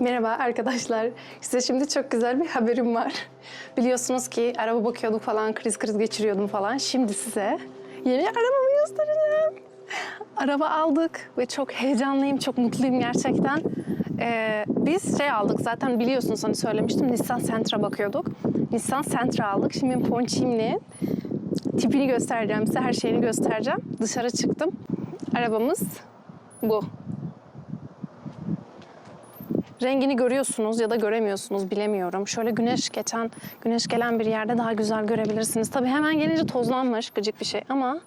Merhaba arkadaşlar. Size şimdi çok güzel bir haberim var. Biliyorsunuz ki araba bakıyorduk falan, kriz kriz geçiriyordum falan. Şimdi size yeni arabamı göstereceğim. Araba aldık ve çok heyecanlıyım, çok mutluyum gerçekten. Ee, biz şey aldık zaten biliyorsunuz hani söylemiştim Nissan Sentra bakıyorduk. Nissan Sentra aldık. Şimdi Ponçimli'nin tipini göstereceğim size, her şeyini göstereceğim. Dışarı çıktım. Arabamız bu. Rengini görüyorsunuz ya da göremiyorsunuz bilemiyorum. Şöyle güneş geçen, güneş gelen bir yerde daha güzel görebilirsiniz. Tabii hemen gelince tozlanmış gıcık bir şey ama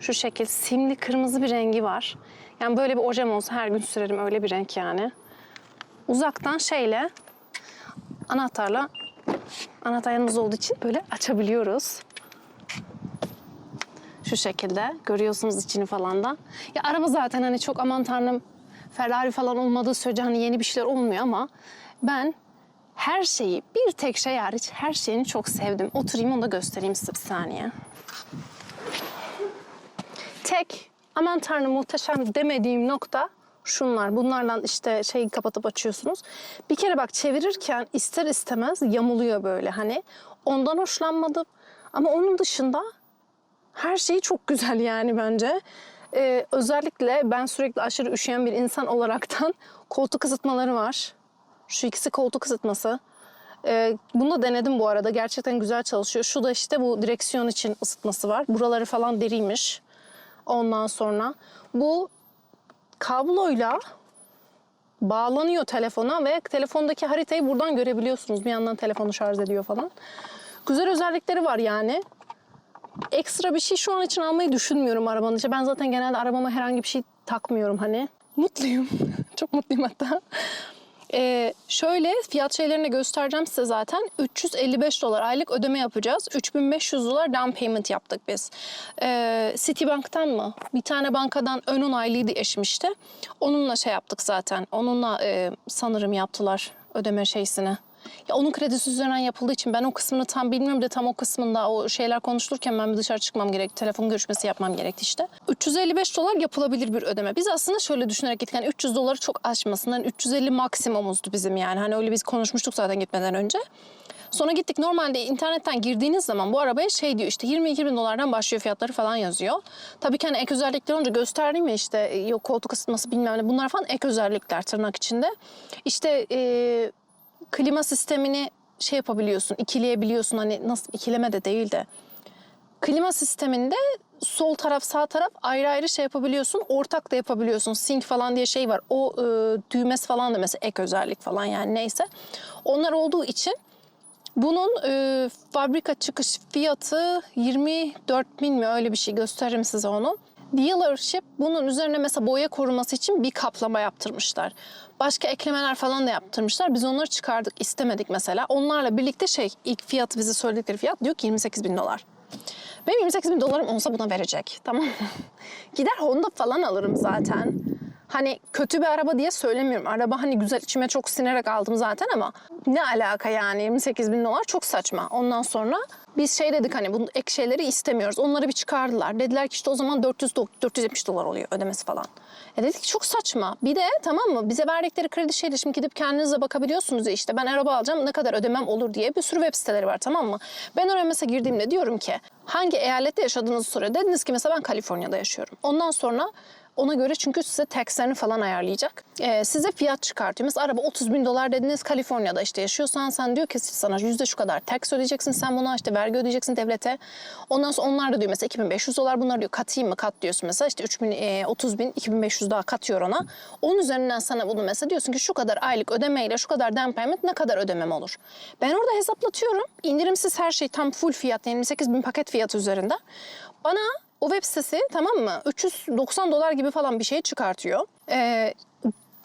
şu şekil simli kırmızı bir rengi var. Yani böyle bir ojem olsa her gün sürerim öyle bir renk yani. Uzaktan şeyle anahtarla anahtar yanımızda olduğu için böyle açabiliyoruz. Şu şekilde görüyorsunuz içini falan da. Ya araba zaten hani çok aman tanrım Ferrari falan olmadığı sürece hani yeni bir şeyler olmuyor ama ben her şeyi bir tek şey hariç her şeyini çok sevdim. Oturayım onu da göstereyim size bir saniye. Tek aman tanrım muhteşem demediğim nokta şunlar. Bunlarla işte şeyi kapatıp açıyorsunuz. Bir kere bak çevirirken ister istemez yamuluyor böyle hani. Ondan hoşlanmadım. Ama onun dışında her şeyi çok güzel yani bence. Ee, özellikle ben sürekli aşırı üşüyen bir insan olaraktan koltuk ısıtmaları var. Şu ikisi koltuk ısıtması. Ee, bunu da denedim bu arada. Gerçekten güzel çalışıyor. Şu da işte bu direksiyon için ısıtması var. Buraları falan deriymiş. Ondan sonra bu kabloyla bağlanıyor telefona ve telefondaki haritayı buradan görebiliyorsunuz. Bir yandan telefonu şarj ediyor falan. Güzel özellikleri var yani ekstra bir şey şu an için almayı düşünmüyorum arabanın içinde. Ben zaten genelde arabama herhangi bir şey takmıyorum hani. Mutluyum. Çok mutluyum hatta. Ee, şöyle fiyat şeylerini göstereceğim size zaten. 355 dolar aylık ödeme yapacağız. 3500 dolar down payment yaptık biz. Ee, Citibank'tan mı? Bir tane bankadan ön onaylıydı eşim işte. Onunla şey yaptık zaten. Onunla e, sanırım yaptılar ödeme şeysini. Ya onun kredisi üzerinden yapıldığı için ben o kısmını tam bilmiyorum da tam o kısmında o şeyler konuşulurken ben bir dışarı çıkmam gerekti. Telefon görüşmesi yapmam gerekti işte. 355 dolar yapılabilir bir ödeme. Biz aslında şöyle düşünerek gittik. Yani 300 doları çok aşmasın. Yani 350 maksimumuzdu bizim yani. Hani öyle biz konuşmuştuk zaten gitmeden önce. Sonra gittik normalde internetten girdiğiniz zaman bu arabaya şey diyor işte 22 bin dolardan başlıyor fiyatları falan yazıyor. Tabii ki hani ek özellikler olunca gösterdim ya işte yok koltuk ısıtması bilmem ne bunlar falan ek özellikler tırnak içinde. İşte e, klima sistemini şey yapabiliyorsun, ikileyebiliyorsun. Hani nasıl ikileme de değil de. Klima sisteminde sol taraf sağ taraf ayrı ayrı şey yapabiliyorsun. Ortak da yapabiliyorsun. Sync falan diye şey var. O e, düğmesi falan da mesela ek özellik falan yani neyse. Onlar olduğu için bunun e, fabrika çıkış fiyatı 24 bin mi öyle bir şey gösteririm size onu. Dealership bunun üzerine mesela boya koruması için bir kaplama yaptırmışlar. Başka eklemeler falan da yaptırmışlar. Biz onları çıkardık istemedik mesela. Onlarla birlikte şey ilk fiyatı bize söyledikleri fiyat diyor ki 28 bin dolar. Benim 28 bin dolarım olsa buna verecek tamam mı? Gider Honda falan alırım zaten. Hani kötü bir araba diye söylemiyorum. Araba hani güzel içime çok sinerek aldım zaten ama ne alaka yani 28 bin dolar çok saçma. Ondan sonra biz şey dedik hani bu ek şeyleri istemiyoruz. Onları bir çıkardılar. Dediler ki işte o zaman 400 do- 470 dolar oluyor ödemesi falan. E dedik ki çok saçma. Bir de tamam mı bize verdikleri kredi şeydi şimdi gidip kendinize bakabiliyorsunuz ya işte ben araba alacağım ne kadar ödemem olur diye bir sürü web siteleri var tamam mı? Ben oraya mesela girdiğimde diyorum ki hangi eyalette yaşadığınızı soruyor. Dediniz ki mesela ben Kaliforniya'da yaşıyorum. Ondan sonra ona göre çünkü size taxlerini falan ayarlayacak. Ee, size fiyat çıkartıyor. Mesela araba 30 bin dolar dediniz Kaliforniya'da işte yaşıyorsan sen diyor ki sana yüzde şu kadar tax ödeyeceksin. Sen buna işte vergi ödeyeceksin devlete. Ondan sonra onlar da diyor mesela 2500 dolar bunlar diyor katayım mı kat diyorsun mesela işte 3000 e, 30 bin 2500 daha katıyor ona. Onun üzerinden sana bunu mesela diyorsun ki şu kadar aylık ödemeyle şu kadar down payment ne kadar ödemem olur. Ben orada hesaplatıyorum. İndirimsiz her şey tam full fiyat yani 28 bin paket fiyatı üzerinde. Bana o web sitesi tamam mı 390 dolar gibi falan bir şey çıkartıyor. Ee,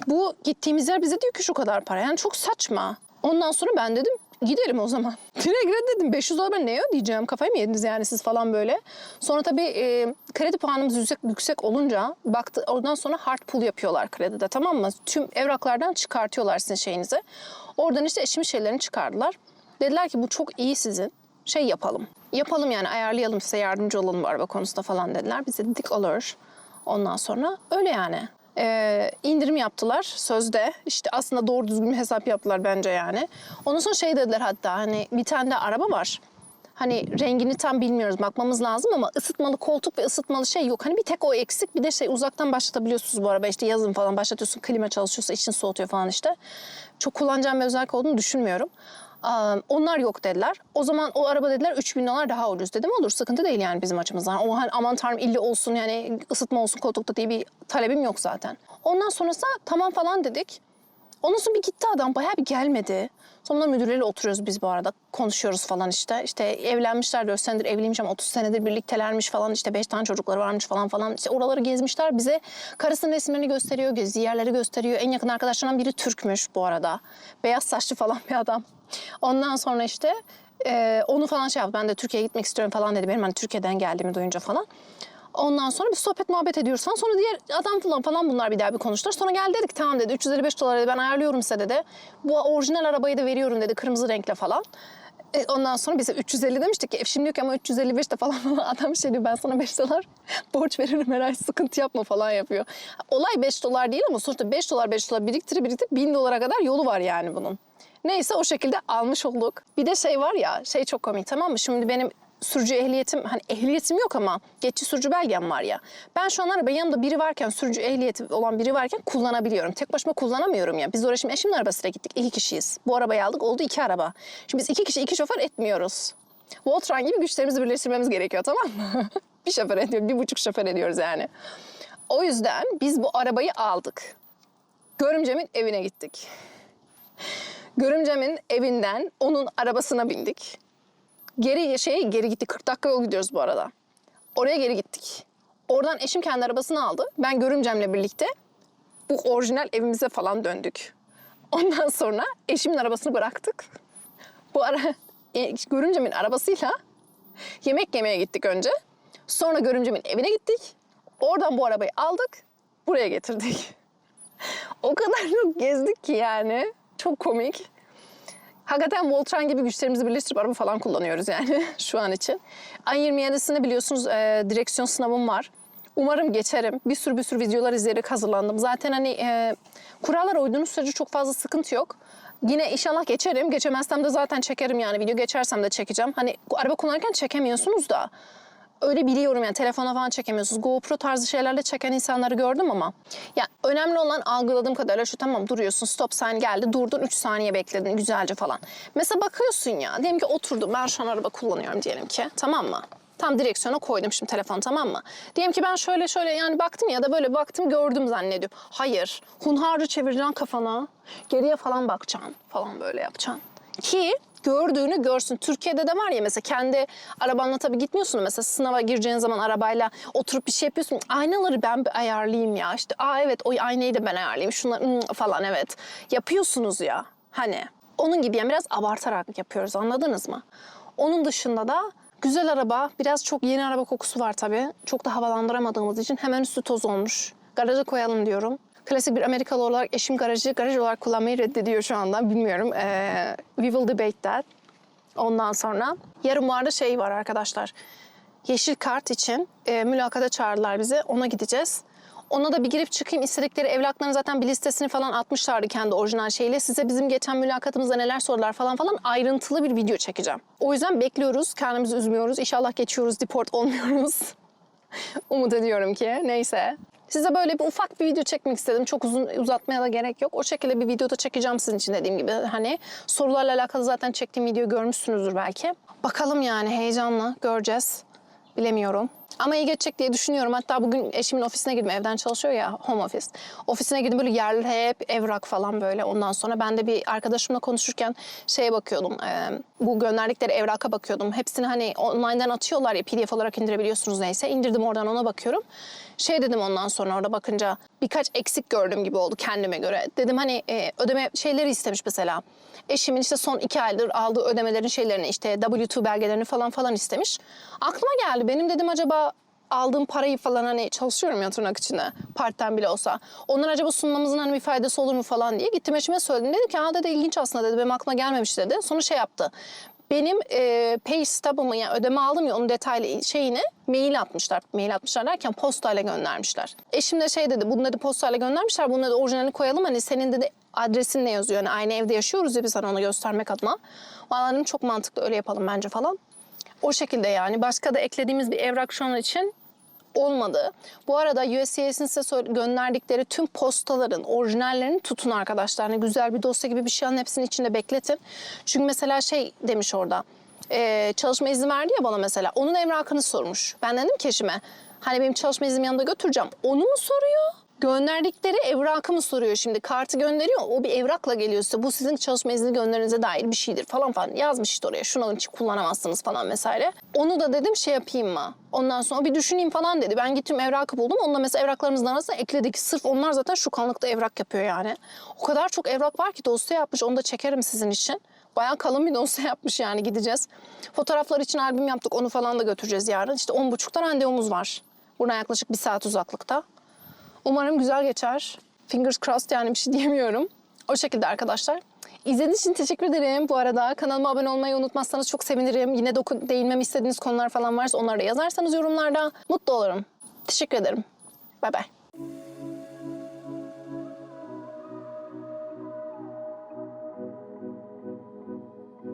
bu gittiğimiz yer bize diyor ki şu kadar para. Yani çok saçma. Ondan sonra ben dedim gidelim o zaman. Direkt reddedim. 500 dolar ben neye ödeyeceğim? Kafayı mı yediniz yani siz falan böyle. Sonra tabii e, kredi puanımız yüksek, yüksek olunca baktı oradan sonra hard pull yapıyorlar kredide tamam mı? Tüm evraklardan çıkartıyorlar sizin şeyinizi. Oradan işte eşimin şeylerini çıkardılar. Dediler ki bu çok iyi sizin. Şey yapalım. Yapalım yani ayarlayalım size yardımcı olalım araba konusunda falan dediler. Biz de dedik olur. Ondan sonra öyle yani. Ee, indirim yaptılar sözde. İşte aslında doğru düzgün bir hesap yaptılar bence yani. Ondan sonra şey dediler hatta hani bir tane de araba var. Hani rengini tam bilmiyoruz bakmamız lazım ama ısıtmalı koltuk ve ısıtmalı şey yok. Hani bir tek o eksik bir de şey uzaktan başlatabiliyorsunuz bu araba işte yazın falan başlatıyorsun klima çalışıyorsa için soğutuyor falan işte. Çok kullanacağım bir özellik olduğunu düşünmüyorum. Onlar yok dediler. O zaman o araba dediler 3000 dolar daha ucuz dedim olur sıkıntı değil yani bizim açımızdan. O hani aman tanrım illi olsun yani ısıtma olsun koltukta diye bir talebim yok zaten. Ondan sonrası tamam falan dedik. Ondan sonra bir gitti adam bayağı bir gelmedi. Sonra müdürleriyle oturuyoruz biz bu arada. Konuşuyoruz falan işte. İşte evlenmişler 4 senedir evliymiş ama 30 senedir birliktelermiş falan. işte 5 tane çocukları varmış falan falan. İşte oraları gezmişler. Bize karısının resimlerini gösteriyor. Gezdiği yerleri gösteriyor. En yakın arkadaşlarından biri Türkmüş bu arada. Beyaz saçlı falan bir adam. Ondan sonra işte e, onu falan şey yaptı. Ben de Türkiye'ye gitmek istiyorum falan dedi. Benim hani Türkiye'den geldiğimi duyunca falan. Ondan sonra bir sohbet muhabbet ediyoruz falan. Sonra diğer adam falan falan bunlar bir daha bir konuştular. Sonra geldi dedik tamam dedi 355 dolar dedi ben ayarlıyorum size dedi. Bu orijinal arabayı da veriyorum dedi kırmızı renkle falan. E, ondan sonra bize 350 demiştik ki şimdi diyor ki ama 355 de falan falan adam şey diyor ben sana 5 dolar borç veririm herhalde sıkıntı yapma falan yapıyor. Olay 5 dolar değil ama sonuçta 5 dolar 5 dolar biriktirip biriktirip 1000 dolara kadar yolu var yani bunun. Neyse o şekilde almış olduk. Bir de şey var ya şey çok komik tamam mı? Şimdi benim sürücü ehliyetim hani ehliyetim yok ama geçici sürücü belgem var ya. Ben şu an araba yanımda biri varken sürücü ehliyeti olan biri varken kullanabiliyorum. Tek başıma kullanamıyorum ya. Biz oraya şimdi eşimin arabasıyla gittik. iki kişiyiz. Bu arabayı aldık oldu iki araba. Şimdi biz iki kişi iki şoför etmiyoruz. Voltron gibi güçlerimizi birleştirmemiz gerekiyor tamam mı? bir şoför ediyor, bir buçuk şoför ediyoruz yani. O yüzden biz bu arabayı aldık. Görümcemin evine gittik. Görümcemin evinden onun arabasına bindik. Geri şey geri gittik. 40 dakika yol gidiyoruz bu arada. Oraya geri gittik. Oradan eşim kendi arabasını aldı. Ben görümcemle birlikte bu orijinal evimize falan döndük. Ondan sonra eşimin arabasını bıraktık. Bu ara e, görümcemin arabasıyla yemek yemeye gittik önce. Sonra görümcemin evine gittik. Oradan bu arabayı aldık. Buraya getirdik. o kadar çok gezdik ki yani. Çok komik. Hakikaten Voltron gibi güçlerimizi birleştirip araba falan kullanıyoruz yani şu an için. Ayın 27'sinde biliyorsunuz e, direksiyon sınavım var. Umarım geçerim. Bir sürü bir sürü videolar izleyerek hazırlandım. Zaten hani e, kurallara uyduğunuz sürece çok fazla sıkıntı yok. Yine inşallah geçerim. Geçemezsem de zaten çekerim yani. Video geçersem de çekeceğim. Hani araba kullanırken çekemiyorsunuz da. Öyle biliyorum yani telefona falan çekemiyorsunuz. GoPro tarzı şeylerle çeken insanları gördüm ama. Ya önemli olan algıladığım kadarıyla şu tamam duruyorsun stop sign geldi durdun 3 saniye bekledin güzelce falan. Mesela bakıyorsun ya diyelim ki oturdum ben şu an araba kullanıyorum diyelim ki tamam mı? Tam direksiyona koydum şimdi telefonu tamam mı? Diyelim ki ben şöyle şöyle yani baktım ya da böyle baktım gördüm zannediyorum. Hayır. Hunharca çevireceksin kafana. Geriye falan bakacaksın falan böyle yapacaksın. Ki gördüğünü görsün. Türkiye'de de var ya mesela kendi arabanla tabii gitmiyorsun mesela sınava gireceğin zaman arabayla oturup bir şey yapıyorsun. Aynaları ben bir ayarlayayım ya işte aa evet o aynayı da ben ayarlayayım şunlar hmm, falan evet. Yapıyorsunuz ya hani onun gibi yani biraz abartarak yapıyoruz anladınız mı? Onun dışında da güzel araba biraz çok yeni araba kokusu var tabii. Çok da havalandıramadığımız için hemen üstü toz olmuş. Garaja koyalım diyorum. Klasik bir Amerikalı olarak eşim garajı garaj olarak kullanmayı reddediyor şu anda. Bilmiyorum. Ee, we will debate that. Ondan sonra yarın arada şey var arkadaşlar. Yeşil kart için e, mülakata çağırdılar bizi. Ona gideceğiz. Ona da bir girip çıkayım. İstedikleri evrakların zaten bir listesini falan atmışlardı kendi orijinal şeyle. Size bizim geçen mülakatımızda neler sordular falan falan ayrıntılı bir video çekeceğim. O yüzden bekliyoruz. Kendimizi üzmüyoruz. İnşallah geçiyoruz. Deport olmuyoruz. Umut ediyorum ki. Neyse. Size böyle bir ufak bir video çekmek istedim. Çok uzun uzatmaya da gerek yok. O şekilde bir video da çekeceğim sizin için dediğim gibi. Hani sorularla alakalı zaten çektiğim videoyu görmüşsünüzdür belki. Bakalım yani heyecanla göreceğiz. Bilemiyorum. Ama iyi geçecek diye düşünüyorum. Hatta bugün eşimin ofisine girdim. Evden çalışıyor ya home office. Ofisine girdim böyle yerli hep evrak falan böyle. Ondan sonra ben de bir arkadaşımla konuşurken şeye bakıyordum. e, bu gönderdikleri evraka bakıyordum. Hepsini hani online'dan atıyorlar ya pdf olarak indirebiliyorsunuz neyse. İndirdim oradan ona bakıyorum. Şey dedim ondan sonra orada bakınca birkaç eksik gördüm gibi oldu kendime göre. Dedim hani e, ödeme şeyleri istemiş mesela. Eşimin işte son iki aydır aldığı ödemelerin şeylerini işte W2 belgelerini falan falan istemiş. Aklıma geldi benim dedim acaba aldığım parayı falan hani çalışıyorum ya tırnak içinde part-time bile olsa. Onlar acaba sunmamızın hani bir faydası olur mu falan diye gittim eşime söyledim. Dedi ki ha dedi ilginç aslında dedi benim aklıma gelmemiş dedi. Sonra şey yaptı. benim e, pay stub'ımı yani ödeme aldım ya onun detaylı şeyini mail atmışlar. Mail atmışlar derken postayla göndermişler. Eşim de şey dedi bunu dedi postayla göndermişler. Bunu da orijinalini koyalım hani senin dedi adresin ne yazıyor? Yani aynı evde yaşıyoruz ya biz hani onu göstermek adına. Dedim çok mantıklı öyle yapalım bence falan. O şekilde yani. Başka da eklediğimiz bir evrak şu an için olmadı. Bu arada USCIS'in size gönderdikleri tüm postaların orijinallerini tutun arkadaşlar. Hani güzel bir dosya gibi bir şey alın hepsini içinde bekletin. Çünkü mesela şey demiş orada. e, çalışma izni verdi ya bana mesela. Onun evrakını sormuş. Ben dedim ki eşime hani benim çalışma iznimi yanında götüreceğim. Onu mu soruyor? Gönderdikleri evrakı mı soruyor şimdi? Kartı gönderiyor. O bir evrakla geliyor size. Bu sizin çalışma izni gönderinize dair bir şeydir falan falan. Yazmış işte oraya. Şunu hiç kullanamazsınız falan vesaire. Onu da dedim şey yapayım mı? Ondan sonra bir düşüneyim falan dedi. Ben gittim evrakı buldum. Onunla mesela evraklarımızın arasına ekledik. Sırf onlar zaten şu kanlıkta evrak yapıyor yani. O kadar çok evrak var ki dosya yapmış. Onu da çekerim sizin için. Bayağı kalın bir dosya yapmış yani gideceğiz. Fotoğraflar için albüm yaptık. Onu falan da götüreceğiz yarın. İşte 10.30'da randevumuz var. Buradan yaklaşık bir saat uzaklıkta. Umarım güzel geçer. Fingers crossed yani bir şey diyemiyorum. O şekilde arkadaşlar. İzlediğiniz için teşekkür ederim. Bu arada kanalıma abone olmayı unutmazsanız çok sevinirim. Yine doku değinmemi istediğiniz konular falan varsa onları da yazarsanız yorumlarda mutlu olurum. Teşekkür ederim. Bay bay.